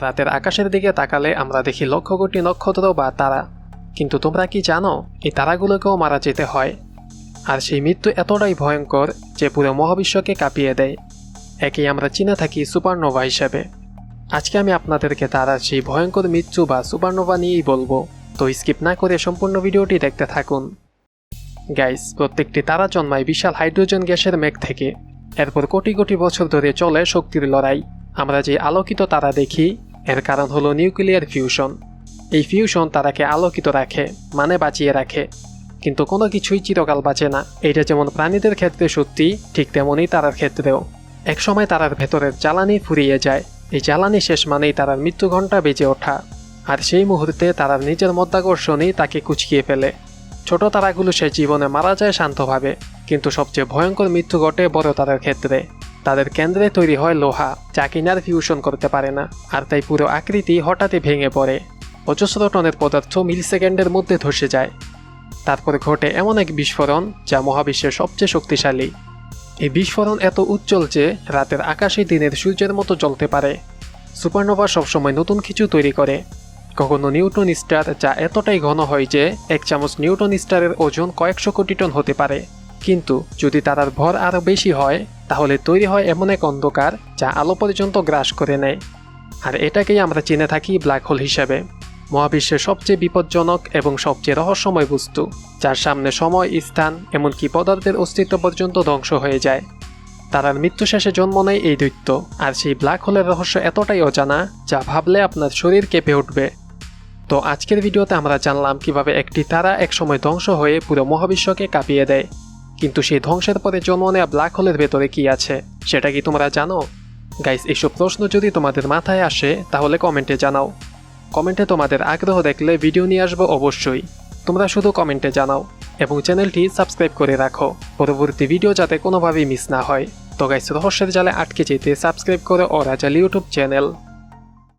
রাতের আকাশের দিকে তাকালে আমরা দেখি লক্ষ কোটি নক্ষত্র বা তারা। কিন্তু তোমরা কি জানো, এই তারাগুলোকেও মারা যেতে হয়। আর সেই মৃত্যু এতটাই ভয়ঙ্কর যে পুরো মহাবিশ্বকে কাঁপিয়ে দেয়। একেই আমরা চিনে থাকি সুপারনোভা হিসেবে। আজকে আমি আপনাদেরকে তারা সেই ভয়ঙ্কর মৃত্যু বা সুপারনোভা নিয়েই বলব। তো স্কিপ না করে সম্পূর্ণ ভিডিওটি দেখতে থাকুন। গাইস, প্রত্যেকটি তারা জন্মায় বিশাল হাইড্রোজেন গ্যাসের মেঘ থেকে। এরপর কোটি কোটি বছর ধরে চলে শক্তির লড়াই। আমরা যে আলোকিত তারা দেখি, এর কারণ হলো নিউক্লিয়ার ফিউশন। এই ফিউশন তারাকে আলোকিত রাখে মানে বাঁচিয়ে রাখে। কিন্তু কোনো কিছুই চিরকাল বাঁচে না। এটা যেমন প্রাণীদের ক্ষেত্রে সত্যি, ঠিক তেমনই তারার ক্ষেত্রেও। একসময় তারার ভেতরের জ্বালানি ফুরিয়ে যায়। এই জ্বালানি শেষ মানেই তারার মৃত্যু ঘণ্টা বেজে ওঠা। আর সেই মুহূর্তে তারার নিজের মধ্যাকর্ষণই তাকে কুচকিয়ে ফেলে। ছোট তারাগুলো সে জীবনে মারা যায় শান্তভাবে, কিন্তু সবচেয়ে ভয়ঙ্কর মৃত্যু ঘটে বড় তারার ক্ষেত্রে। তাদের কেন্দ্রে তৈরি হয় লোহা, যা কিনার ফিউশন করতে পারে না, আর তাই পুরো আকৃতি হঠাৎই ভেঙে পড়ে। অজস্র টনের পদার্থ মিলি সেকেন্ডের মধ্যে ধসে যায়। তারপরে ঘটে এমন এক বিস্ফোরণ, যা মহাবিশ্বের সবচেয়ে শক্তিশালী। এই বিস্ফোরণ এত উজ্জ্বল যে রাতের আকাশে দিনের সূর্যের মতো জ্বলতে পারে। সুপারনোভা সবসময় নতুন কিছু তৈরি করে। কখনো নিউটন স্টার, যা এতটাই ঘন হয় যে এক চামচ নিউটন স্টারের ওজন কয়েকশো কোটি টন হতে পারে। কিন্তু যদি তারার ভর আরও বেশি হয় তাহলে তৈরি হয় এমন এক অন্ধকার যা আলো পর্যন্ত গ্রাস করে নেয়। আর এটাকেই আমরা চিনে থাকি ব্ল্যাক হোল হিসেবে। মহাবিশ্বের সবচেয়ে বিপজ্জনক এবং সবচেয়ে রহস্যময় বস্তু, যার সামনে সময়, স্থান, এমনকি পদার্থের অস্তিত্ব পর্যন্ত ধ্বংস হয়ে যায়। তারার মৃত্যু শেষে জন্ম নেয় এই দৈত্য, আর সেই ব্ল্যাক হোলের রহস্য এতটাই অজানা যা ভাবলে আপনার শরীর কেঁপে উঠবে। তো আজকের ভিডিওতে আমরা জানলাম কীভাবে একটি তারা একসময় ধ্বংস হয়ে পুরো মহাবিশ্বকে কাঁপিয়ে দেয়। কিন্তু সেই ধ্বংসের পরে জন্ম নেওয়া ব্ল্যাক হোলের ভেতরে কি আছে? সেটা কি তোমরা জানো? গাইস এইসব প্রশ্ন যদি তোমাদের মাথায় আসে, তাহলে কমেন্টে জানাও। কমেন্টে তোমাদের আগ্রহ দেখলে ভিডিও নিয়ে আসব অবশ্যই। তোমরা শুধু কমেন্টে জানাও এবং চ্যানেলটি সাবস্ক্রাইব করে রাখো। পরবর্তী ভিডিও যাতে কোনোভাবেই মিস না হয়। তো গাইস রহস্যের জালে আটকে যেতে সাবস্ক্রাইব করে ও রাজাল ইউটিউব চ্যানেল।